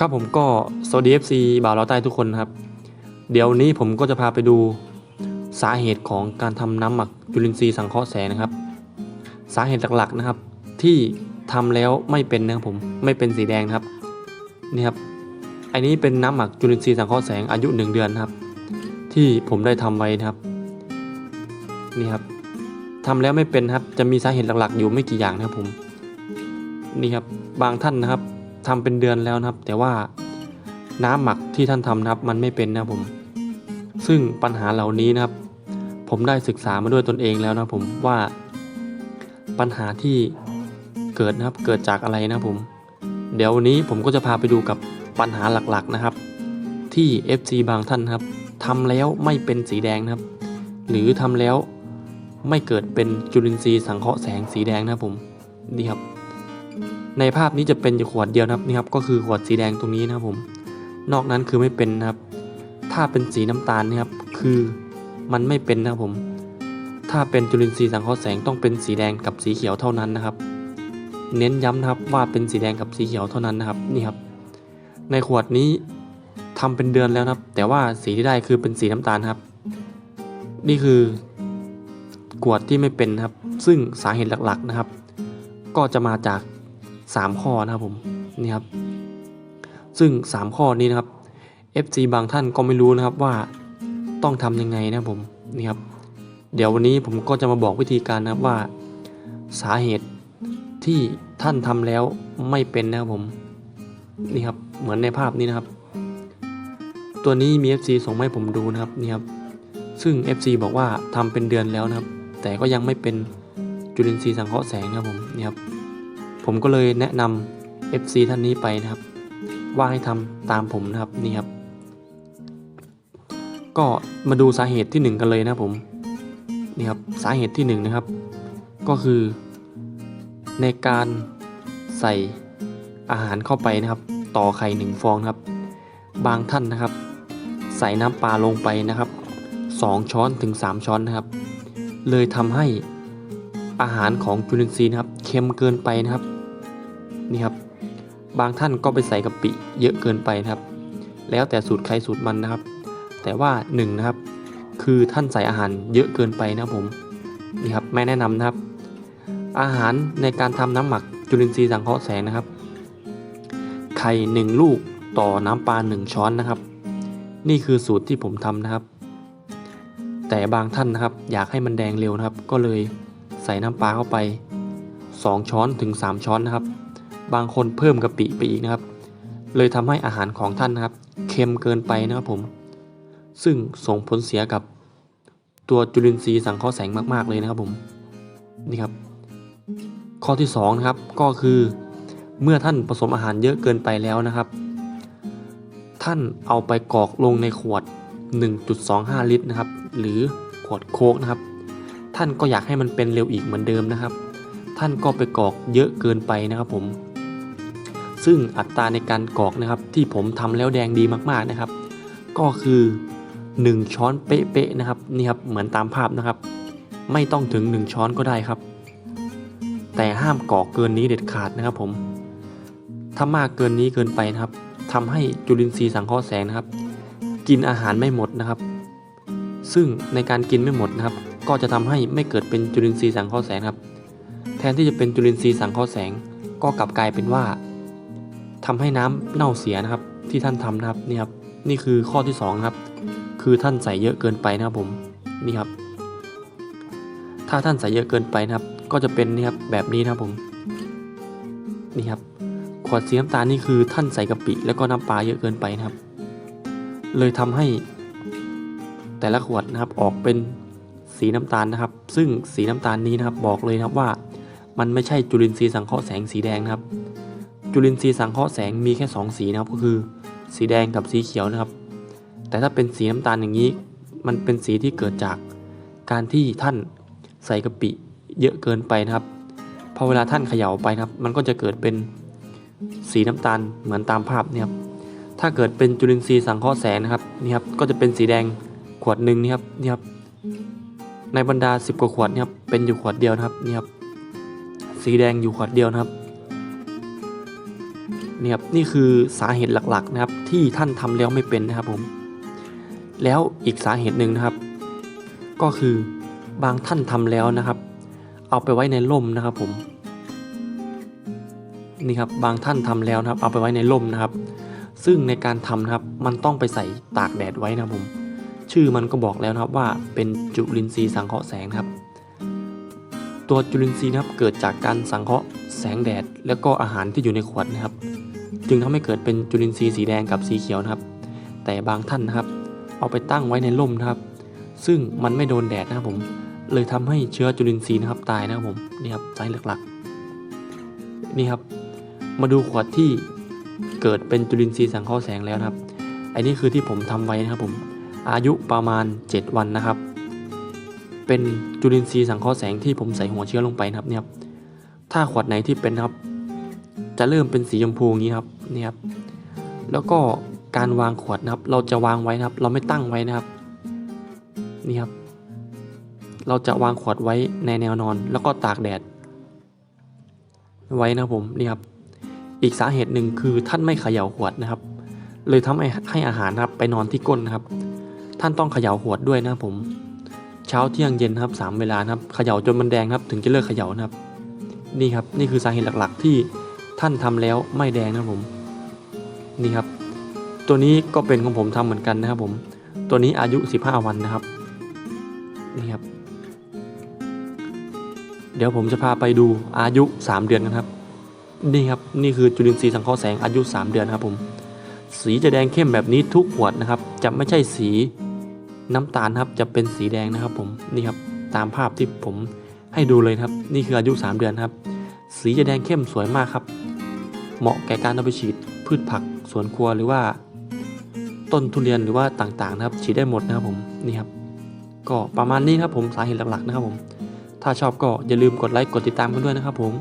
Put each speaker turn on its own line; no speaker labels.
ครับผมก็สวัสดี FC บ่าวเราใต้ทุกคนครับ เดี๋ยวนี้ผมก็จะพาไปดูสาเหตุของการทำน้ำหมักจุลินทรีย์สังเคราะห์แสงนะครับ สาเหตุหลักๆนะครับ ที่ทำแล้วไม่เป็นนะครับผมไม่เป็นสีแดงครับนี่ครับอันนี้เป็นน้ำหมักจุลินทรีย์สังเคราะห์แสงอายุ 1 เดือนนครับ ที่ผมได้ทำไว้นะครับนี่ครับทำแล้วไม่เป็นครับจะมีสาเหตุหลักๆ อยู่ไม่กี่อย่างนะครับผมนี่ครับบางท่านนะครับ ทำเป็นเดือนแล้วนะครับ แต่ว่าน้ำหมักที่ท่านทำนะครับ มันไม่เป็นนะผม ซึ่งปัญหาเหล่านี้นะครับ ผมได้ศึกษามาด้วยตนเองแล้วนะผมว่าปัญหาที่เกิดนะครับเกิดจากอะไรนะผม เดี๋ยววันนี้ผมก็จะพาไปดูกับปัญหาหลักๆนะครับ ที่ FC บางท่านครับทำแล้วไม่เป็นสีแดงนะครับ หรือทำแล้วไม่เกิดเป็นจุลินทรีย์สังเคราะห์แสงสีแดงนะผมนี่ครับ ในภาพนี้จะเป็นอยู่ขวดเดียวนะครับนี่ครับก็คือขวดสีแดงตรงนี้นะครับผม นอกนั้นคือไม่เป็นนะครับ ถ้าเป็นสีน้ำตาลนะครับ คือมันไม่เป็นนะครับผม ถ้าเป็นจุลินทรีย์สังเคราะห์แสงต้องเป็นสีแดงกับสีเขียวเท่านั้นนะครับ เน้นย้ำนะครับว่าเป็นสีแดงกับสีเขียวเท่านั้นนะครับนี่ครับ ในขวดนี้ทำเป็นเดือนแล้วนะครับ แต่ว่าสีที่ได้คือเป็นสีน้ำตาลครับ นี่คือขวดที่ไม่เป็นครับ ซึ่งสาเหตุหลักๆนะครับ ก็จะมาจาก 3 ข้อนะครับผมนี่ครับซึ่ง 3 ข้อนี้นะครับ FC บางท่านก็ไม่รู้นะครับว่าต้องทำยังไงนะครับผมนี่ครับเดี๋ยววันนี้ผมก็จะมาบอกวิธีการนะครับว่า สาเหตุที่ท่านทำแล้วไม่เป็นนะครับผมนี่ครับเหมือนในภาพนี้นะครับ ตัวนี้มี FC ส่งมาให้ผมดูนะครับนี่ครับซึ่ง FC บอกว่าทำเป็นเดือนแล้วนะครับ แต่ก็ยังไม่เป็นจุลินทรีย์สังเคราะห์แสงนะครับผมนี่ครับ ผมก็เลยแนะนำ FC ท่านนี้ไปนะครับ ว่าให้ทำตามผมนะครับนี่ครับ ก็มาดูสาเหตุที่ 1 กันเลยนะผมนี่ครับสาเหตุที่ 1 นะครับ ก็คือในการใส่อาหารเข้าไปนะครับ ต่อไข่หนึ่งฟองครับ บางท่านนะครับ ใส่น้ำปลาลงไปนะครับ 2 ช้อนถึง 3 ช้อนนะครับ เลยทำให้อาหารของจุลินทรีย์นะครับเค็มเกินไปนะครับ บางท่านก็ไปใส่กะปิเยอะเกินไปนะครับ แล้วแต่สูตรใครสูตรมันนะครับ แต่ว่า1นงนะครับคือท่านใส่อาหารเยอะเกินไปนะครับผมนี่ครับไม่แนะนำนะครับ อาหารในการทำน้ำหมักจุลินทรีย์สังเคราะห์แสงนะครับ ไข่หนึ่งลูกต่อน้ำปลา1ช้อนนะครับ นี่คือสูตรที่ผมทำนะครับ แต่บางท่านนะครับ อยากให้มันแดงเร็วนะครับ ก็เลยใส่น้ำปลาเข้าไป 2 ช้อนถึง 3 ช้อนนะครับ บางคนเพิ่มกะปิไปอีกนะครับ เลยทำให้อาหารของท่านนะครับ เค็มเกินไปนะครับผม ซึ่งส่งผลเสียกับตัวจุลินทรีย์สังเคราะห์แสงมาก ๆ เลยนะครับผมนี่ครับ ข้อที่2นะครับก็คือเมื่อท่านผสมอาหารเยอะเกินไปแล้วนะครับ ท่านเอาไปกรอกลงในขวด 1.25 ลิตรนะครับ หรือขวดโค้กนะครับ ท่านก็อยากให้มันเป็นเร็วอีกเหมือนเดิมนะครับ ท่านก็ไปกรอกเยอะเกินไปนะครับผม ซึ่งอัตราในการกรอกนะครับ ที่ผมทำแล้วแดงดีมากๆนะครับ ก็คือ 1 ช้อนเป๊ะๆนะครับนี่ครับเหมือนตามภาพนะครับ ไม่ต้องถึง 1 ช้อนก็ได้ครับ แต่ห้ามกรอกเกินนี้เด็ดขาดนะครับผมถ้ามากเกินนี้เกินไปนะครับทำให้จุลินทรีย์สังเคราะห์แสงนะครับ กินอาหารไม่หมดนะครับ ซึ่งในการกินไม่หมดนะครับ ก็จะทำให้ไม่เกิดเป็นจุลินทรีย์สังเคราะห์แสงครับ แทนที่จะเป็นจุลินทรีย์สังเคราะห์แสง ก็กลับกลายเป็นว่า ทำให้น้ำเน่าเสียนะครับ ที่ท่านทำนะครับนี่ครับนี่คือข้อที่2ครับคือท่านใส่เยอะเกินไปนะครับผมนี่ครับ ถ้าท่านใส่เยอะเกินไปนะครับ ก็จะเป็นนี่ครับแบบนี้นะครับผมนี่ครับขวดสีน้ำตาลนี่คือท่านใส่กะปิแล้วก็น้ำปลาเยอะเกินไปนะครับ เลยทำให้ แต่ละขวดนะครับออกเป็นสีน้ำตาลนะครับ ซึ่งสีน้ำตาลนี้นะครับบอกเลยนะครับว่า มันไม่ใช่จุลินทรีย์สังเคราะห์แสงสีแดงนะครับ จุลินทรีย์สังเคราะห์แสงมีแค่ 2 สีนะครับก็คือ สีแดงกับสีเขียวนะครับ แต่ถ้าเป็นสีน้ำตาลอย่างนี้ มันเป็นสีที่เกิดจากการที่ท่านใส่กะปิเยอะเกินไปนะครับพอเวลาท่านเขย่าไปนะครับ มันก็จะเกิดเป็นสีน้ำตาลเหมือนตามภาพเนี่ยครับถ้าเกิดเป็นจุลินทรีย์สังเคราะห์แสงนะครับนี่ครับก็จะเป็นสีแดงขวดหนึ่งนี่ครับนี่ครับในบรรดา 10 กว่าขวดนี่ครับเป็นอยู่ขวดเดียวนะครับนี่ครับสีแดงอยู่ขวดเดียวนะครับ นี่ครับนี่คือสาเหตุหลักๆนะครับที่ท่านทำแล้วไม่เป็นนะครับผม แล้วอีกสาเหตุหนึ่งนะครับ ก็คือบางท่านทำแล้วนะครับ เอาไปไว้ในร่มนะครับผมนี่ครับบางท่านทำแล้วนะครับ เอาไปไว้ในร่มนะครับ ซึ่งในการทำนะครับมันต้องไปใส่ตากแดดไว้นะครับผม ชื่อมันก็บอกแล้วนะครับว่าเป็นจุลินทรีย์สังเคราะห์แสงครับตัวจุลินทรีย์นะครับเกิดจากการสังเคราะห์แสงแดด แล้วก็อาหารที่อยู่ในขวดนะครับ จึงทำให้เกิดเป็นจุลินทรีย์สีแดงกับสีเขียวนะครับ แต่บางท่านนะครับ เอาไปตั้งไว้ในร่มนะครับ ซึ่งมันไม่โดนแดดนะครับผม เลยทำให้เชื้อจุลินทรีย์นะครับตายนะครับผมนี่ครับสาเหตุหลักๆนี่ครับ มาดูขวดที่เกิดเป็นจุลินทรีย์สังเคราะห์แสงแล้วนะครับ อันนี้คือที่ผมทำไว้นะครับผม อายุประมาณ 7 วันนะครับ เป็นจุลินทรีย์สังเคราะห์แสงที่ผมใส่หัวเชื้อลงไปนะครับเนี่ยครับถ้าขวดไหนที่เป็นครับ จะเริ่มเป็นสีชมพูงนี้ครับนี่ครับ แล้วก็การวางขวดนะครับ เราจะวางไว้นะครับ เราไม่ตั้งไว้นะครับ นี่ครับ เราจะวางขวดไว้ในแนวนอน แล้วก็ตากแดด ไว้นะผมนี่ครับ อีกสาเหตุหนึ่งคือท่านไม่เขย่าขวดนะครับ เลยทำให้ให้อาหารนะครับ ไปนอนที่ก้นนะครับ ท่านต้องเขย่าขวดด้วยนะผม เช้าเที่ยงเย็นครับสามเวลานะครับเขย่าจนมันแดงครับ ถึงจะเลิกเขย่านะครับ นี่ครับ นี่คือสาเหตุหลักๆที่ ท่านทำแล้วไม่แดงนะครับผมนี่ครับ ตัวนี้ก็เป็นของผมทำเหมือนกันนะครับผม ตัวนี้อายุ 15 วันนะครับนี่ครับ เดี๋ยวผมจะพาไปดูอายุ 3 เดือนกันครับ นี่ครับนี่คือจุลินทรีย์สังเคราะห์แสงอายุ 3 เดือนครับผม สีจะแดงเข้มแบบนี้ทุกขวดนะครับ จะไม่ใช่สีน้ำตาลครับจะเป็นสีแดงนะครับผมนี่ครับตามภาพที่ผมให้ดูเลยครับ นี่คืออายุ 3 เดือนครับ สีจะแดงเข้มสวยมากครับ เหมาะแก่การเอาไปฉีดพืชผักสวนครัวหรือว่า ต้นทุเรียนหรือว่าต่างๆนะครับ ฉีดได้หมดนะครับผมนี่ครับ ก็ประมาณนี้ครับผมสาเหตุหลักๆนะครับผม ถ้าชอบก็อย่าลืมกดไลค์กดติดตามกันด้วยนะครับผม